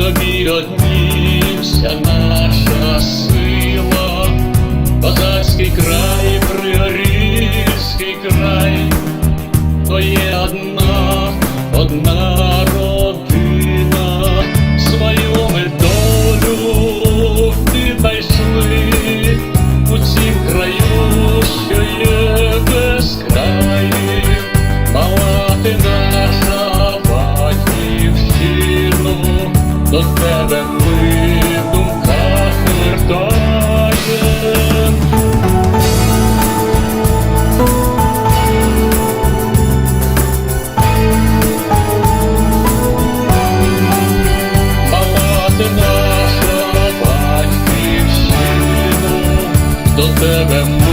тобі однівся наша сила, козацький край, приорізький край, то є одна, одна до себе в думках вертає. Мати наша батьківщину, до тебе ми.